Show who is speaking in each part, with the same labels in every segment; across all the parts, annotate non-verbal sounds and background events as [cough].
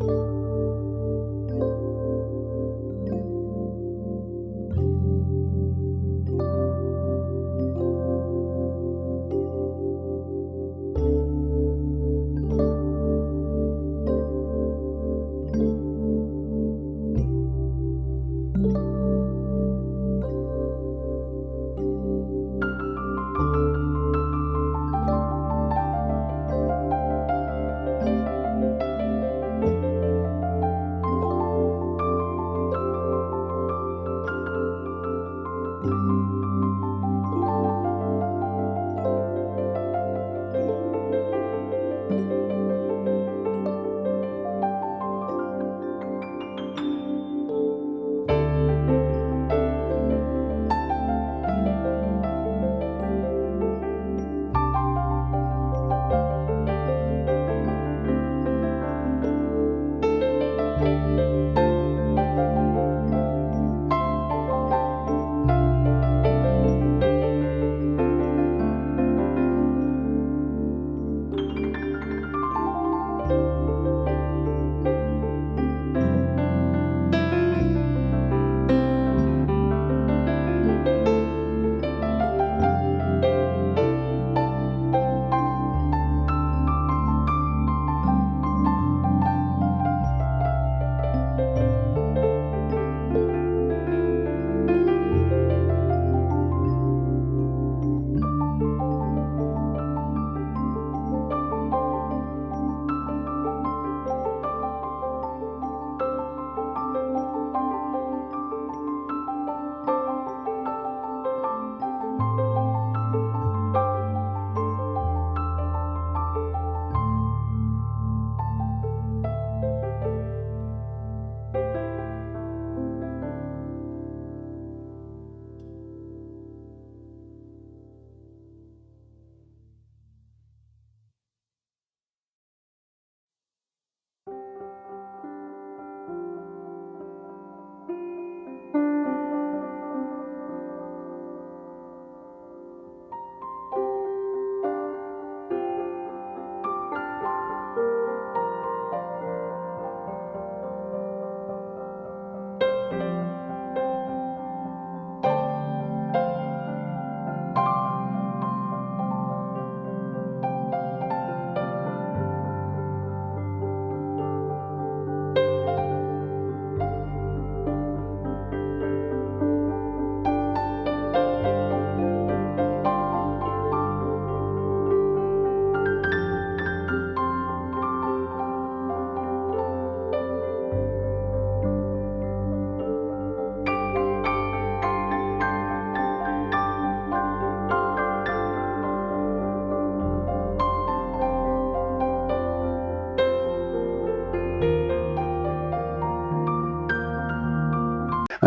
Speaker 1: Música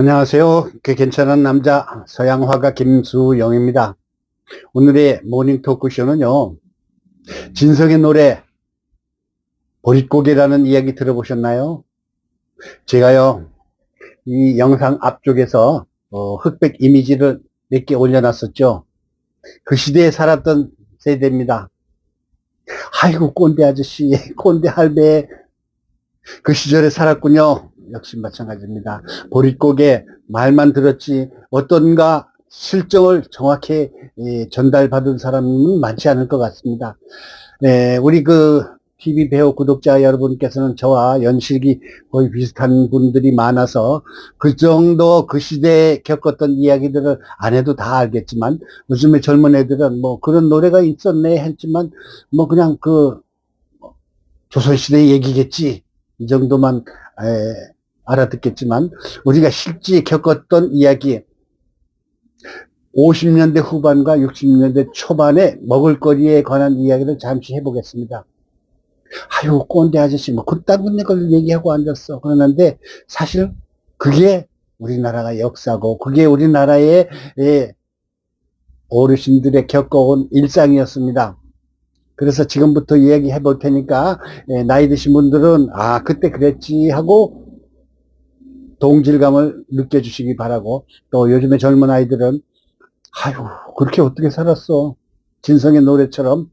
Speaker 1: 안녕하세요. 그 괜찮은 남자 서양화가 김수영입니다. 오늘의 모닝 토크쇼는요. 진성의 노래 보릿고개라는 이야기 들어보셨나요? 제가요. 이 영상 앞쪽에서 어, 흑백 이미지를 몇 개 올려놨었죠. 그 시대에 살았던 세대입니다. 아이고 꼰대 아저씨, [laughs] 꼰대 할배 그 시절에 살았군요. 역시 마찬가지입니다. 보릿고개 말만 들었지 어떤가 실정을 정확히 예, 전달받은 사람은 많지 않을 것 같습니다. 네, 우리 그 TV 배우 구독자 여러분께서는 저와 연식이 거의 비슷한 분들이 많아서 그 정도 그 시대에 겪었던 이야기들을 안 해도 다 알겠지만 요즘에 젊은 애들은 뭐 그런 노래가 있었네 했지만 뭐 그냥 그 조선시대 얘기겠지 이 정도만 에, 알아듣겠지만 우리가 실제 겪었던 이야기 50년대 후반과 60년대 초반의 먹을거리에 관한 이야기를 잠시 해보겠습니다. 아유 꼰대 아저씨 뭐 그딴 걸 얘기하고 앉았어 그러는데 사실 그게 우리나라가 역사고 그게 우리나라의 예, 어르신들의 겪어온 일상이었습니다. 그래서 지금부터 이야기 해 볼 테니까 예, 나이 드신 분들은 아 그때 그랬지 하고 동질감을 느껴주시기 바라고 또 요즘에 젊은 아이들은 아유 그렇게 어떻게 살았어 진성의 노래처럼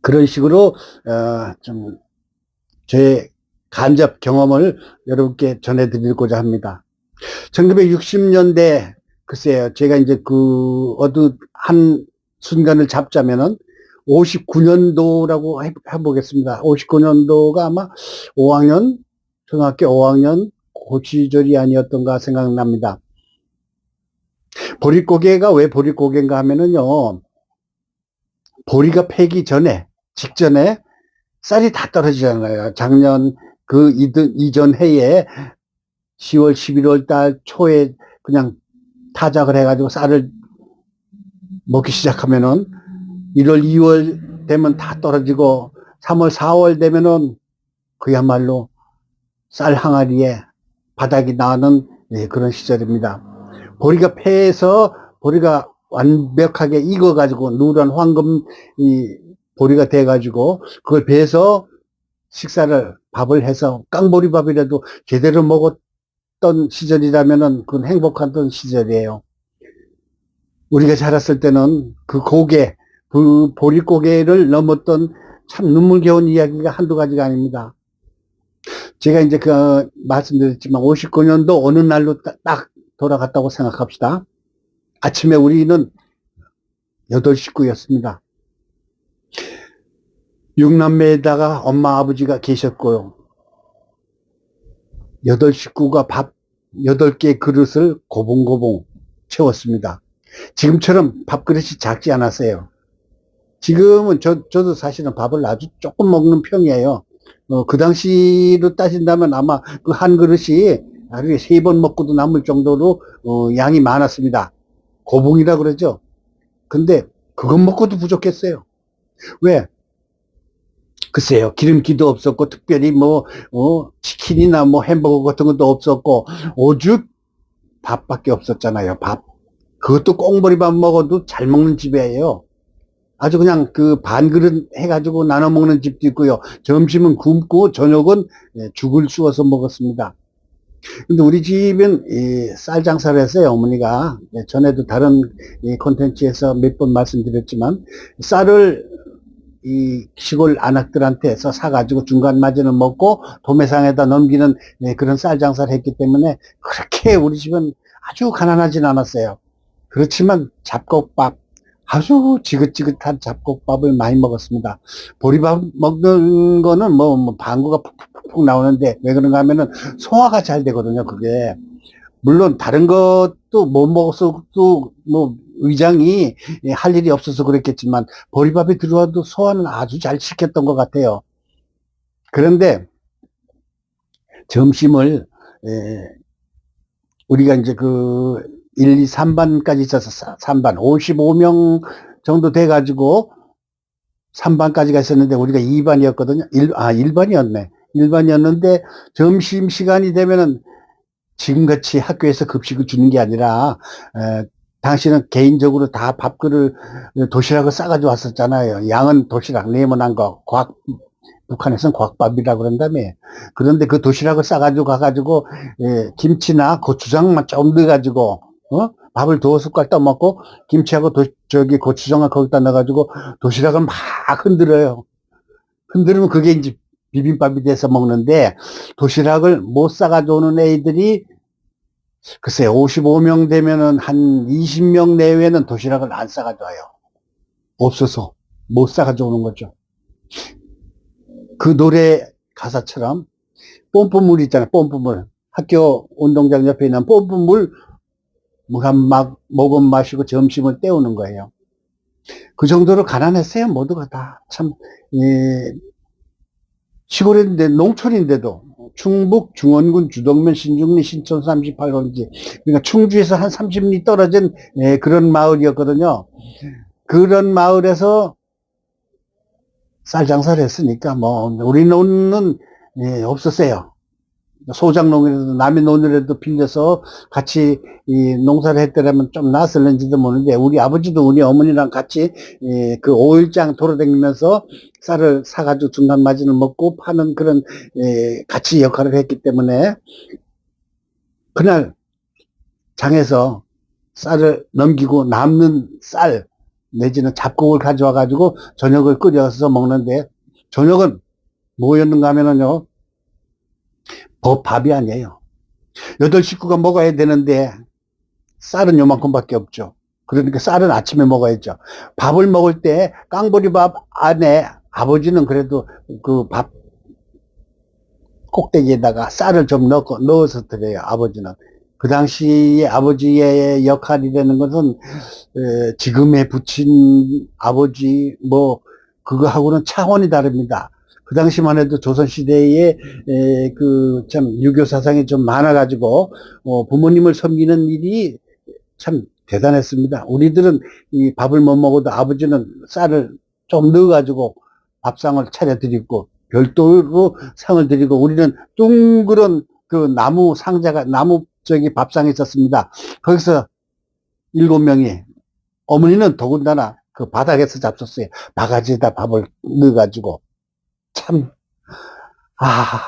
Speaker 1: 그런 식으로 어, 좀제 간접 경험을 여러분께 전해드리고자 합니다. 1960년대 글쎄요 제가 이제 그 어느 한 순간을 잡자면은 59년도라고 해보겠습니다. 59년도가 아마 5학년 초등학교 5학년 그 시절이 아니었던가 생각납니다. 보릿고개가 왜 보릿고개인가 하면은요 보리가 패기 전에 직전에 쌀이 다 떨어지잖아요. 작년 그 이전 해에 10월 11월 달 초에 그냥 타작을 해가지고 쌀을 먹기 시작하면은 1월 2월 되면 다 떨어지고 3월 4월 되면은 그야말로 쌀 항아리에 바닥이 나는 예, 그런 시절입니다. 보리가 폐해서 보리가 완벽하게 익어가지고 누런 황금 이 보리가 돼가지고 그걸 배서 식사를 밥을 해서 깡보리밥이라도 제대로 먹었던 시절이라면은 그건 행복했던 시절이에요. 우리가 자랐을 때는 그 고개, 그 보릿고개를 넘었던 참 눈물겨운 이야기가 한두 가지가 아닙니다. 제가 이제 그 말씀드렸지만 59년도 어느 날로 딱 돌아갔다고 생각합시다. 아침에 우리는 여덟 식구였습니다. 육남매에다가 엄마 아버지가 계셨고요. 여덟 식구가 밥 여덟 개 그릇을 고봉고봉 채웠습니다. 지금처럼 밥그릇이 작지 않았어요. 지금은 저, 저도 사실은 밥을 아주 조금 먹는 편이에요. 어, 그 당시로 따진다면 아마 그 한 그릇이 하루에 세 번 먹고도 남을 정도로 어, 양이 많았습니다. 고봉이라 그러죠. 근데 그것 먹고도 부족했어요. 왜? 글쎄요, 기름기도 없었고, 특별히 뭐, 어, 치킨이나 뭐 햄버거 같은 것도 없었고, 오죽 밥밖에 없었잖아요, 밥. 그것도 꽁보리밥 먹어도 잘 먹는 집이에요. 아주 그냥 그 반그릇 해가지고 나눠 먹는 집도 있고요. 점심은 굶고 저녁은 예, 죽을 쑤어서 먹었습니다. 근데 우리 집은 쌀 장사를 했어요, 어머니가. 예, 전에도 다른 콘텐츠에서 몇 번 말씀드렸지만, 쌀을 이 시골 안악들한테서 사가지고 중간 마진을 먹고 도매상에다 넘기는 네, 그런 쌀 장사를 했기 때문에 그렇게 우리 집은 아주 가난하진 않았어요. 그렇지만 잡곡밥, 아주 지긋지긋한 잡곡밥을 많이 먹었습니다. 보리밥 먹는 거는 뭐, 뭐 방구가 푹푹푹 나오는데 왜 그런가 하면은 소화가 잘 되거든요, 그게. 물론 다른 것도 못 먹어서도 뭐 의장이 할 일이 없어서 그랬겠지만 보리밥이 들어와도 소화는 아주 잘 시켰던 것 같아요. 그런데 점심을 에, 우리가 이제 그 1, 2, 3반까지 있어서 3반 55명 정도 돼 가지고 3반까지 갔었는데 우리가 2반이었거든요. 1, 아 1반이었네. 1반이었는데 점심 시간이 되면은 지금같이 학교에서 급식을 주는 게 아니라 에, 당신은 개인적으로 다 밥그릇 도시락을 싸가지고 왔었잖아요. 양은 도시락 네모난 거 과학 북한에서는 과학밥이라 그런다며. 그런데 그 도시락을 싸가지고 가가지고 에, 김치나 고추장만 좀 넣어가지고 어? 밥을 두어 숟갈 떠먹고 김치하고 도, 저기 고추장을 거기다 넣어가지고 도시락을 막 흔들어요. 흔들면 그게 이제 비빔밥이 돼서 먹는데 도시락을 못 싸가지고 오는 애들이 글쎄 55명 되면은 한 20명 내외는 도시락을 안 싸가지고 와요. 없어서 못 싸가지고 오는 거죠. 그 노래 가사처럼 뽐뿌물 있잖아요. 뽐뿌물. 학교 운동장 옆에 있는 뽐뿌물 막 먹은 마시고 점심을 때우는 거예요. 그 정도로 가난했어요. 모두가 다. 참, 예, 시골인데, 농촌인데도, 충북, 중원군, 주동면, 신중리, 신촌 38번지. 그러니까 충주에서 한 30리 떨어진 예, 그런 마을이었거든요. 그런 마을에서 쌀 장사를 했으니까, 뭐, 우리 논은 예, 없었어요. 소장농이라도 남의 논이라도 빌려서 같이 이 농사를 했더라면 좀 나았을는지도 모르는데 우리 아버지도 우리 어머니랑 같이 그 5일장 돌아다니면서 쌀을 사가지고 중간 마진을 먹고 파는 그런 같이 역할을 했기 때문에 그날 장에서 쌀을 넘기고 남는 쌀 내지는 잡곡을 가져와 가지고 저녁을 끓여서 먹는데 저녁은 뭐였는가 하면은요, 법, 밥이 아니에요. 여덟 식구가 먹어야 되는데, 쌀은 요만큼밖에 없죠. 그러니까 쌀은 아침에 먹어야죠. 밥을 먹을 때 깡보리 밥 안에 아버지는 그래도 그 밥 꼭대기에다가 쌀을 좀 넣고 넣어서 드려요. 아버지는. 그 당시에 아버지의 역할이 되는 것은 에, 지금의 부친 아버지 뭐 그거하고는 차원이 다릅니다. 그 당시만 해도 조선시대에 그 참 유교 사상이 좀 많아가지고 어, 부모님을 섬기는 일이 참 대단했습니다. 우리들은 이 밥을 못 먹어도 아버지는 쌀을 좀 넣어가지고 밥상을 차려드리고 별도로 상을 드리고 우리는 둥그런 그 나무 상자가 나무 저기 밥상이 있었습니다. 거기서 일곱 명이 어머니는 더군다나 그 바닥에서 잡섰어요. 바가지에다 밥을 넣어가지고 참 아,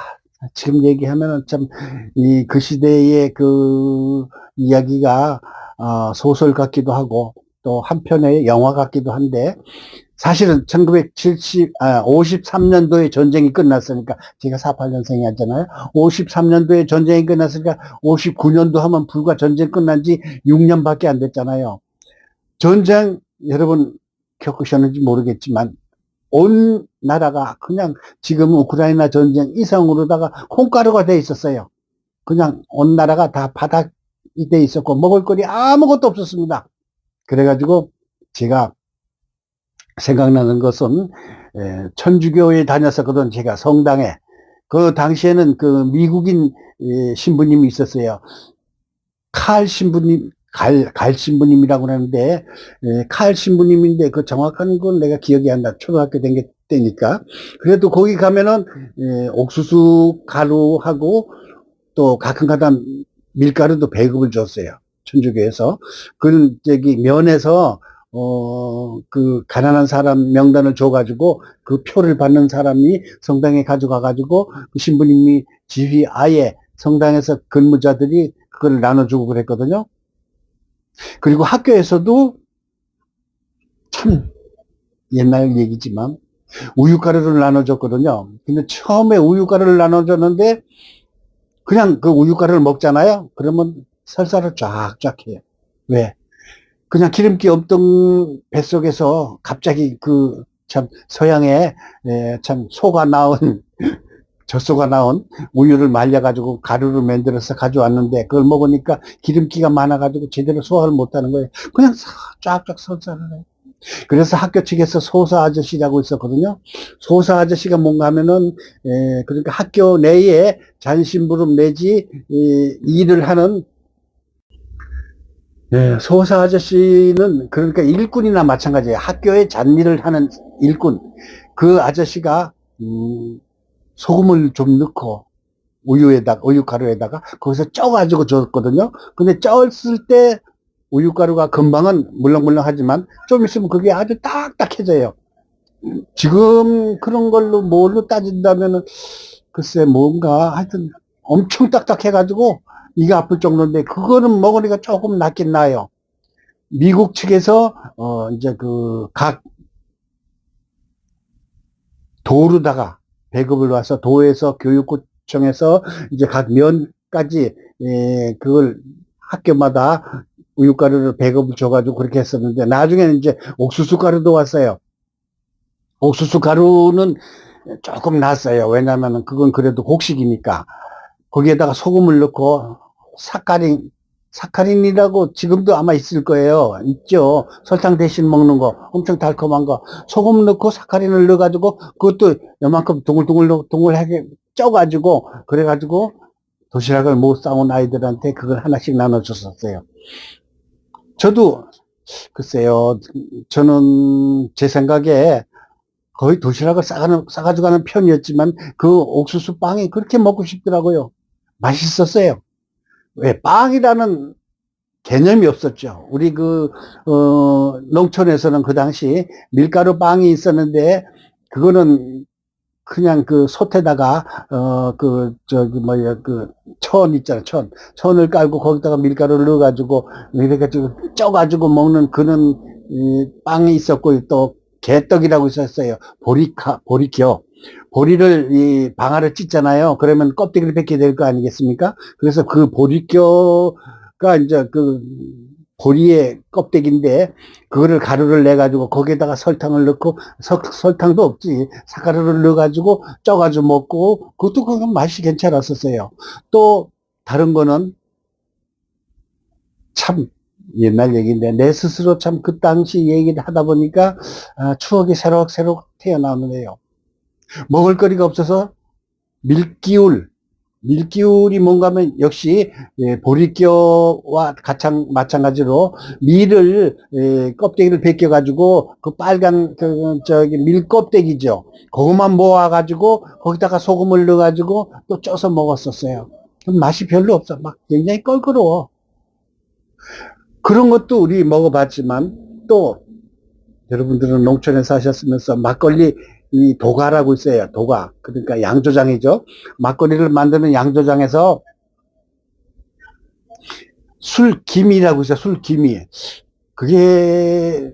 Speaker 1: 지금 얘기하면은 참, 이, 그 시대의 그 이야기가, 어, 소설 같기도 하고, 또 한편의 영화 같기도 한데, 사실은 1970, 아, 53년도에 전쟁이 끝났으니까, 제가 48년생이 잖아요 53년도에 전쟁이 끝났으니까, 59년도 하면 불과 전쟁 끝난 지 6년밖에 안 됐잖아요. 전쟁, 여러분 겪으셨는지 모르겠지만, 온 나라가 그냥 지금 우크라이나 전쟁 이상으로다가 콩가루가 돼 있었어요. 그냥 온 나라가 다 바닥이 돼 있었고 먹을 거리 아무것도 없었습니다. 그래가지고 제가 생각나는 것은 천주교에 다녔었거든 제가 성당에 그 당시에는 그 미국인 신부님이 있었어요. 칼 신부님 갈, 갈 신부님이라고 하는데, 에, 칼 신부님인데, 그 정확한 건 내가 기억이 안 나. 초등학교 된 게 때니까. 그래도 거기 가면은, 에, 옥수수 가루하고, 또 가끔 가다 밀가루도 배급을 줬어요. 천주교에서. 그, 저기, 면에서, 어, 그, 가난한 사람 명단을 줘가지고, 그 표를 받는 사람이 성당에 가져가가지고, 그 신부님이 지휘 아예 성당에서 근무자들이 그걸 나눠주고 그랬거든요. 그리고 학교에서도 참 옛날 얘기지만 우유가루를 나눠줬거든요. 근데 처음에 우유가루를 나눠줬는데 그냥 그 우유가루를 먹잖아요. 그러면 설사를 쫙쫙 해요. 왜? 그냥 기름기 없던 뱃속에서 갑자기 그 참 서양에 예, 참 소가 나온 [laughs] 젖소가 나온 우유를 말려가지고 가루를 만들어서 가져왔는데 그걸 먹으니까 기름기가 많아가지고 제대로 소화를 못하는 거예요. 그냥 쫙쫙 설사를 해요. 그래서 학교 측에서 소사 아저씨라고 있었거든요. 소사 아저씨가 뭔가 하면은, 에, 그러니까 학교 내에 잔심부름 내지, 에, 일을 하는, 에, 소사 아저씨는 그러니까 일꾼이나 마찬가지예요. 학교에 잔일을 하는 일꾼. 그 아저씨가, 음, 소금을 좀 넣고 우유에다가 우유 가루에다가 거기서 쪄가지고 줬거든요. 근데 쪘을 때 우유가루가 금방은 물렁물렁하지만 좀 있으면 그게 아주 딱딱해져요. 지금 그런 걸로 뭘로 따진다면은 글쎄 뭔가 하여튼 엄청 딱딱해가지고 이가 아플 정도인데 그거는 먹으니까 조금 낫긴 나요. 미국 측에서 어 이제 그 각 도루다가 배급을 와서 도에서 교육구청에서 이제 각 면까지 예, 그걸 학교마다 우유가루를 배급을 줘가지고 그렇게 했었는데 나중에는 이제 옥수수 가루도 왔어요. 옥수수 가루는 조금 낫어요. 왜냐하면 그건 그래도 곡식이니까 거기에다가 소금을 넣고 사카린 사카린이라고 지금도 아마 있을 거예요. 있죠. 설탕 대신 먹는 거. 엄청 달콤한 거. 소금 넣고 사카린을 넣어가지고 그것도 요만큼 동글동글 동글하게 쪄가지고 그래가지고 도시락을 못 싸온 아이들한테 그걸 하나씩 나눠줬었어요. 저도 글쎄요. 저는 제 생각에 거의 도시락을 싸가는, 싸가지고 가는 편이었지만 그 옥수수 빵이 그렇게 먹고 싶더라고요. 맛있었어요. 왜 빵이라는 개념이 없었죠. 우리 그, 어, 농촌에서는 그 당시 밀가루 빵이 있었는데, 그거는 그냥 그 솥에다가, 어, 그, 저기, 뭐야, 그, 천 있잖아, 천. 천을 깔고 거기다가 밀가루를 넣어가지고, 이래가지고 쪄가지고 먹는 그런, 이, 빵이 있었고, 또, 개떡이라고 있었어요. 보리카, 보리겨. 보리를 이 방아를 찢잖아요. 그러면 껍데기를 뺏게 될 거 아니겠습니까? 그래서 그 보리뼈가 이제 그 보리의 껍데기인데 그거를 가루를 내 가지고 거기에다가 설탕을 넣고 석- 설탕도 없지 사가루를 넣어 가지고 쪄 가지고 먹고 그것도 그 맛이 괜찮았었어요. 또 다른 거는 참 옛날 얘기인데 내 스스로 참 그 당시 얘기를 하다 보니까 아, 추억이 새록새록 태어나오네요. 먹을 거리가 없어서 밀기울, 밀기울이 뭔가 하면 역시 예, 보리뼈와 가장 마찬가지로 밀을 예, 껍데기를 벗겨 가지고 그 빨간 그 저기 밀 껍데기죠. 그것만 모아 가지고 거기다가 소금을 넣어 가지고 또 쪄서 먹었었어요. 맛이 별로 없어. 막 굉장히 껄끄러워. 그런 것도 우리 먹어봤지만 또 여러분들은 농촌에 사셨으면서 막걸리 이 도가라고 있어요. 도가. 그러니까 양조장이죠. 막걸리를 만드는 양조장에서 술김이라고 있어요. 술김이. 그게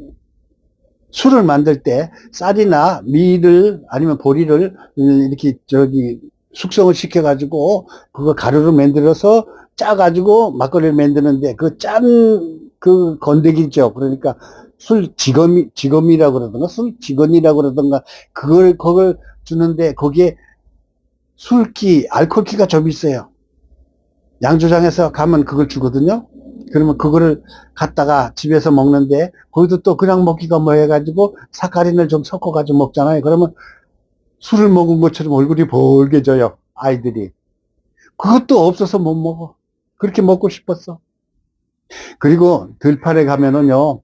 Speaker 1: 술을 만들 때 쌀이나 밀을 아니면 보리를 이렇게 저기 숙성을 시켜가지고 그거 가루로 만들어서 짜가지고 막걸리를 만드는데 그 짠 그 건더기죠. 그러니까 술 지검이 지검이라고 그러던가 술 직원이라고 그러던가 그걸 그걸 주는데 거기에 술기 알코올기가 좀 있어요. 양조장에서 가면 그걸 주거든요. 그러면 그거를 갖다가 집에서 먹는데 거기도 또 그냥 먹기가 뭐 해가지고 사카린을 좀 섞어가지고 먹잖아요. 그러면 술을 먹은 것처럼 얼굴이 벌게져요. 아이들이. 그것도 없어서 못 먹어. 그렇게 먹고 싶었어. 그리고 들판에 가면은요,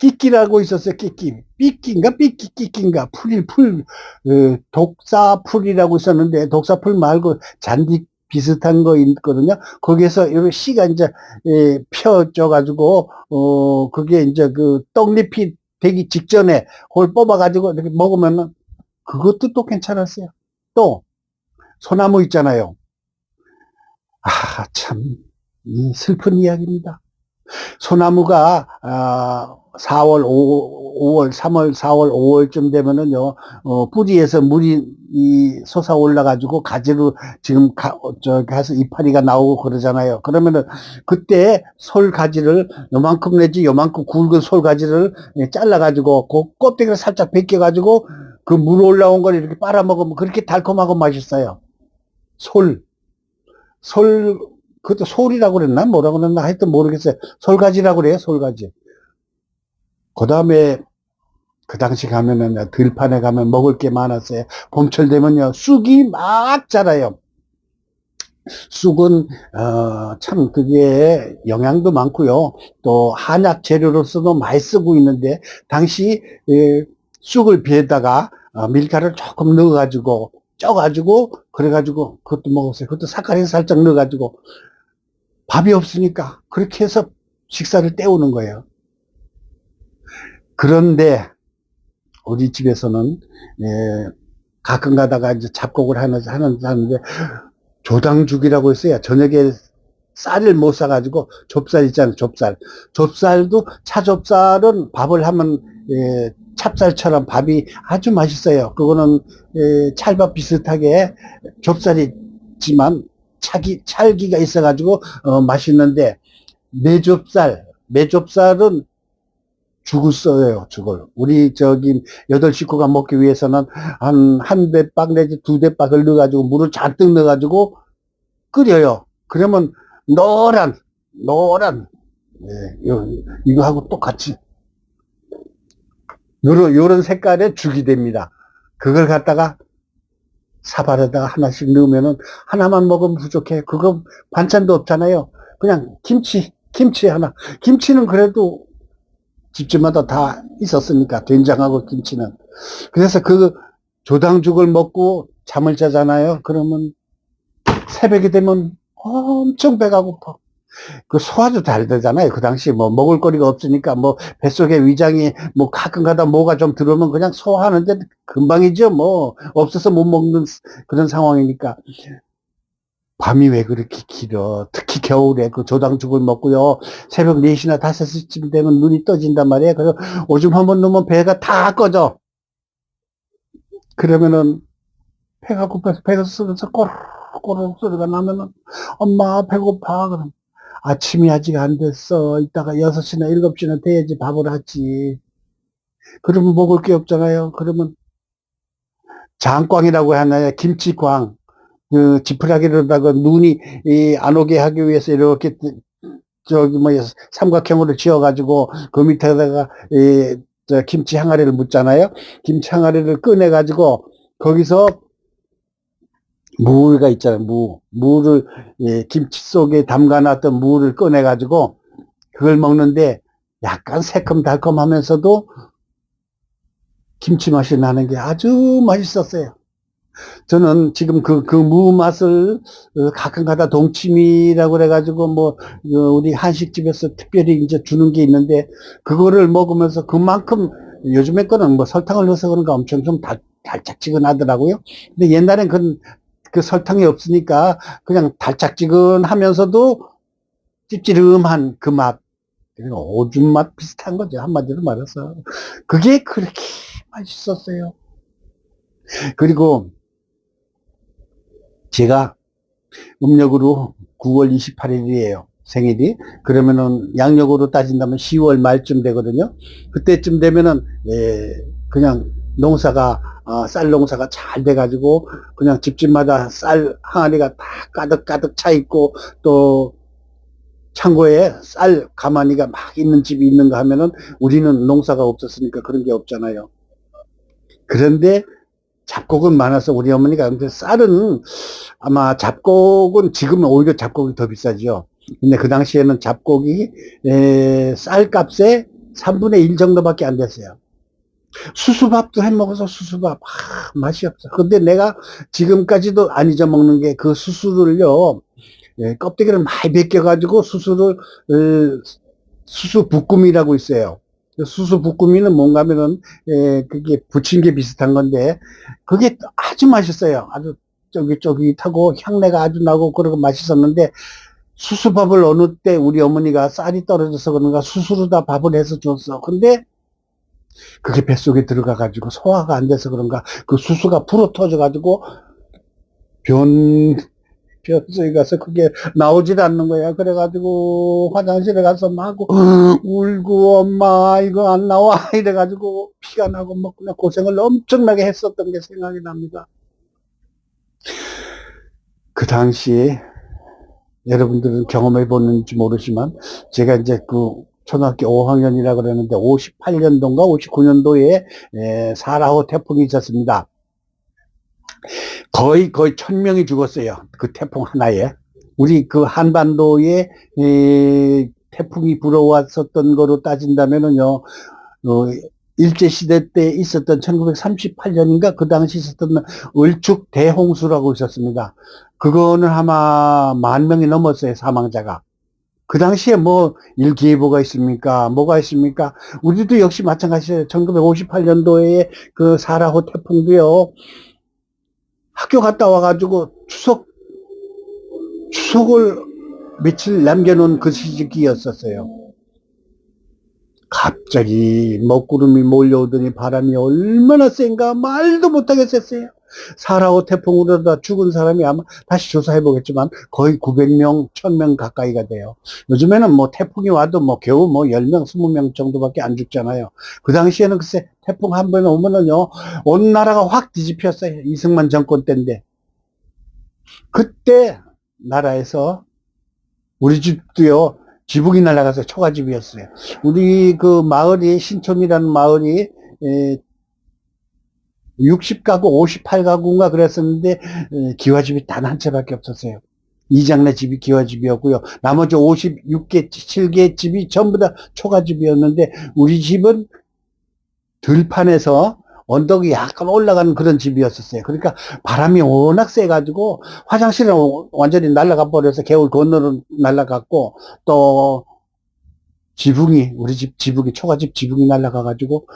Speaker 1: 끼끼라고 있었어요, 끼끼. 삐끼인가? 삐끼, 끼끼인가? 풀이, 풀, 어, 독사풀이라고 있었는데, 독사풀 말고 잔디 비슷한 거 있거든요. 거기에서 이런 씨가 이제, 예, 펴져 가지고, 어, 그게 이제 그 떡잎이 되기 직전에 그걸 뽑아 가지고 이렇게 먹으면은 그것도 또 괜찮았어요. 또, 소나무 있잖아요. 아, 참, 이 슬픈 이야기입니다. 소나무가 아, 4월, 5, 월 3월, 4월, 5월쯤 되면은요, 어, 뿌리에서 물이 이 솟아 올라가지고 가지로 지금 가, 어, 저 가서 이파리가 나오고 그러잖아요. 그러면은 그때 솔 가지를 요만큼 내지 요만큼 굵은 솔 가지를 예, 잘라가지고 그 껍데기를 살짝 벗겨가지고 그 물 올라온 걸 이렇게 빨아먹으면 그렇게 달콤하고 맛있어요. 솔. 솔, 그것도 솔이라고 그랬나? 뭐라고 그랬나? 하여튼 모르겠어요. 솔가지라고 그래요, 솔가지. 그 다음에, 그 당시 가면은, 들판에 가면 먹을 게 많았어요. 봄철 되면요, 쑥이 막 자라요. 쑥은, 어, 참, 그게 영양도 많고요. 또, 한약 재료로서도 많이 쓰고 있는데, 당시, 에, 쑥을 비에다가, 어, 밀가루를 조금 넣어가지고, 쪄가지고, 그래가지고, 그것도 먹었어요. 그것도 사카린 살짝 넣어가지고, 밥이 없으니까, 그렇게 해서 식사를 때우는 거예요. 그런데, 우리 집에서는, 예, 가끔 가다가 이제 잡곡을 하는, 하는데, 조당죽이라고 있어요. 저녁에 쌀을 못 사가지고, 좁쌀 있잖아요, 좁쌀. 좁쌀도, 차좁쌀은 밥을 하면, 예, 찹쌀처럼 밥이 아주 맛있어요. 그거는 에, 찰밥 비슷하게 좁쌀이지만 차기 찰기가 있어가지고 어, 맛있는데 매좁쌀 매좁쌀은 죽을 써요 죽을 우리 저기 여덟 식구가 먹기 위해서는 한 한 대박 내지 두 대박을 넣어가지고 물을 잔뜩 넣어가지고 끓여요. 그러면 노란 노란 예, 요- 이거하고 똑같이 요런, 요런 색깔의 죽이 됩니다. 그걸 갖다가 사발에다가 하나씩 넣으면은 하나만 먹으면 부족해. 그거 반찬도 없잖아요. 그냥 김치, 김치 하나. 김치는 그래도 집집마다 다 있었으니까, 된장하고 김치는. 그래서 그 조당죽을 먹고 잠을 자잖아요. 그러면 새벽이 되면 엄청 배가 고파. 그 소화도 잘 되잖아요. 그 당시 뭐 먹을 거리가 없으니까 뭐 뱃속에 위장이 뭐 가끔 가다 뭐가 좀 들어오면 그냥 소화하는데 금방이죠. 뭐 없어서 못 먹는 그런 상황이니까. 밤이 왜 그렇게 길어? 특히 겨울에 그 조당죽을 먹고요. 새벽 4시나 5시쯤 되면 눈이 떠진단 말이에요. 그래서 오줌 한 번 넣으면 배가 다 꺼져. 그러면은 배가 고파서 배가 썩어서 꼬르륵 소리가 나면은 엄마 배고파 그럼 아침이 아직 안 됐어 이따가 6시나 7시나 돼야지 밥을 하지 그러면 먹을 게 없잖아요 그러면 장꽝이라고 하나요 김치꽝 그 지푸라기로다가 눈이 이, 안 오게 하기 위해서 이렇게 저기 뭐 삼각형으로 지어가지고 그 밑에다가 이, 저 김치 항아리를 묻잖아요. 김치 항아리를 꺼내가지고 거기서 무가 있잖아요. 무 무를 예, 김치 속에 담가놨던 무를 꺼내가지고 그걸 먹는데 약간 새콤달콤하면서도 김치 맛이 나는 게 아주 맛있었어요. 저는 지금 그, 그 무 맛을 어, 가끔 가다 동치미라고 그래가지고 뭐, 어, 우리 한식집에서 특별히 이제 주는 게 있는데, 그거를 먹으면서 그만큼 요즘에 거는 뭐 설탕을 넣어서 그런가 엄청 좀 달, 달짝지근하더라고요. 근데 옛날엔 그, 그 설탕이 없으니까 그냥 달짝지근하면서도 찝찝름한 그 맛. 오줌 맛 비슷한 거죠. 한마디로 말해서. 그게 그렇게 맛있었어요. 그리고 제가 음력으로 9월 28일이에요. 생일이. 그러면은 양력으로 따진다면 10월 말쯤 되거든요. 그때쯤 되면은 예, 그냥 농사가 어, 쌀 농사가 잘 돼가지고 그냥 집집마다 쌀 항아리가 다 가득 가득 차 있고 또 창고에 쌀 가마니가 막 있는 집이 있는가 하면은 우리는 농사가 없었으니까 그런 게 없잖아요. 그런데 잡곡은 많아서 우리 어머니가 근데 쌀은 아마 잡곡은 지금은 오히려 잡곡이 더 비싸죠. 근데 그 당시에는 잡곡이 에, 쌀값의 3분의 1 정도밖에 안 됐어요. 수수밥도 해 먹어서 수수밥 아, 맛이 없어. 근데 내가 지금까지도 안 잊어먹는 게 그 수수를요 예, 껍데기를 많이 벗겨가지고 수수를 에, 수수 볶음이라고 있어요. 수수 볶음이는 뭔가 하면은 에, 그게 부침개 비슷한 건데 그게 아주 맛있어요. 아주 쫄깃쫄깃하고 향내가 아주 나고 그러고 맛있었는데 수수밥을 어느 때 우리 어머니가 쌀이 떨어져서 그런가 수수로 다 밥을 해서 줬어. 근데 그게 뱃속에 들어가 가지고 소화가 안 돼서 그런가 그 수수가 불어 터져 가지고 변 변소에 가서 그게 나오질 않는 거야. 그래가지고 화장실에 가서 막 울고 엄마 이거 안 나와 [laughs] 이래가지고 피가 나고 뭐 그냥 고생을 엄청나게 했었던 게 생각이 납니다. 그 당시에 여러분들은 경험해 보는지 모르지만 제가 이제 그 초등학교 5학년이라 그러는데 58년도인가 59년도에 사라호 태풍이 있었습니다. 거의 거의 천 명이 죽었어요. 그 태풍 하나에. 우리 그 한반도에 에, 태풍이 불어왔었던 거로 따진다면은요, 어, 일제시대 때 있었던 1938년인가 그 당시 있었던 을축 대홍수라고 있었습니다. 그거는 아마 만 명이 넘었어요, 사망자가. 그 당시에 뭐 일기예보가 있습니까? 뭐가 있습니까? 우리도 역시 마찬가지예요. 1958년도에 그 사라호 태풍도요. 학교 갔다 와가지고 추석, 추석을 며칠 남겨놓은 그 시기였었어요. 갑자기 먹구름이 몰려오더니 바람이 얼마나 센가 말도 못하게 셌어요. 사라오 태풍으로 다 죽은 사람이 아마 다시 조사해 보겠지만 거의 900명, 1000명 가까이가 돼요. 요즘에는 뭐 태풍이 와도 뭐 겨우 뭐 10명, 20명 정도밖에 안 죽잖아요. 그 당시에는 글쎄 태풍 한 번 오면은요, 온 나라가 확 뒤집혔어요. 이승만 정권 때인데. 그때 나라에서 우리 집도요, 지붕이 날아가서 초가집이었어요. 우리 그 마을이, 신촌이라는 마을이, 에, 60가구, 58가구인가 그랬었는데, 에, 기와집이 단 한 채밖에 없었어요. 이장내 집이 기와집이었고요. 나머지 56개, 7개 집이 전부 다 초가집이었는데, 우리 집은 들판에서 언덕이 약간 올라가는 그런 집이었었어요. 그러니까 바람이 워낙 세가지고 화장실은 완전히 날아가 버려서 개울 건너로 날아갔고 또 지붕이 우리 집 지붕이 초가집 지붕이 날아가가지고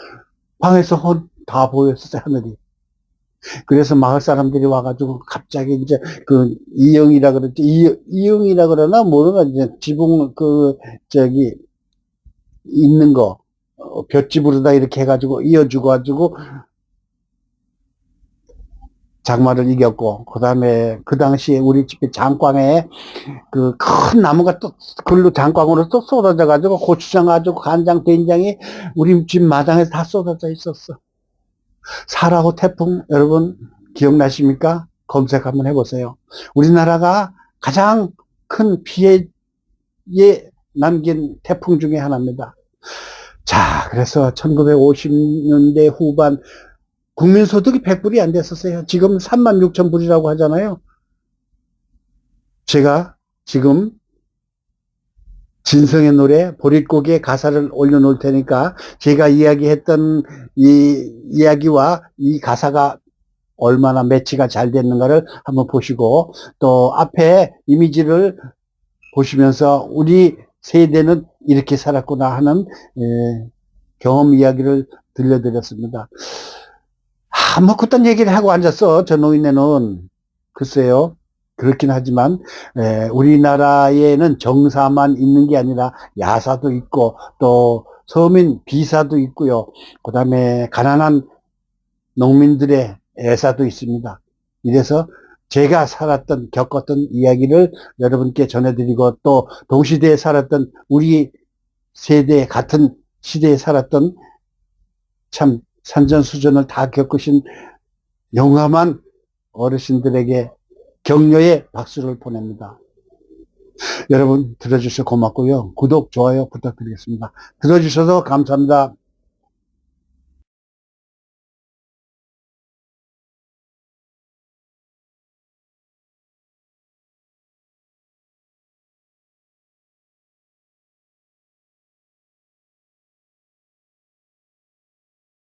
Speaker 1: 방에서 다 보였었어요 하늘이. 그래서 마을 사람들이 와가지고 갑자기 이제 그 이영이라 그러지 이, 이영이라 그러나 모르나 이제 지붕 그 저기 있는 거 어, 볏집으로다 이렇게 해가지고 이어주고 가지고 장마를 이겼고, 그 다음에 그 당시에 우리 집에 장광에 그 큰 나무가 또 글로 장광으로 또 쏟아져 가지고 고추장 가지고 간장, 된장이 우리 집 마당에 다 쏟아져 있었어. 사라호 태풍 여러분 기억나십니까? 검색 한번 해보세요. 우리나라가 가장 큰 피해에 남긴 태풍 중에 하나입니다. 자, 그래서 1950년대 후반 국민소득이 100불이 안 됐었어요. 지금 3만 6천 불이라고 하잖아요. 제가 지금 진성의 노래 보릿고개 가사를 올려놓을 테니까 제가 이야기했던 이 이야기와 이 가사가 얼마나 매치가 잘 됐는가를 한번 보시고 또 앞에 이미지를 보시면서 우리 세대는 이렇게 살았구나 하는 예, 경험 이야기를 들려드렸습니다. 아, 뭐 그딴 얘기를 하고 앉았어. 저 노인네는 글쎄요. 그렇긴 하지만 에, 우리나라에는 정사만 있는 게 아니라 야사도 있고 또 서민 비사도 있고요. 그 다음에 가난한 농민들의 애사도 있습니다. 이래서 제가 살았던 겪었던 이야기를 여러분께 전해드리고 또 동시대에 살았던 우리 세대 같은 시대에 살았던 참 산전수전을 다 겪으신 영감한 어르신들에게 격려의 박수를 보냅니다. 여러분 들어주셔서 고맙고요. 구독, 좋아요 부탁드리겠습니다. 들어주셔서 감사합니다.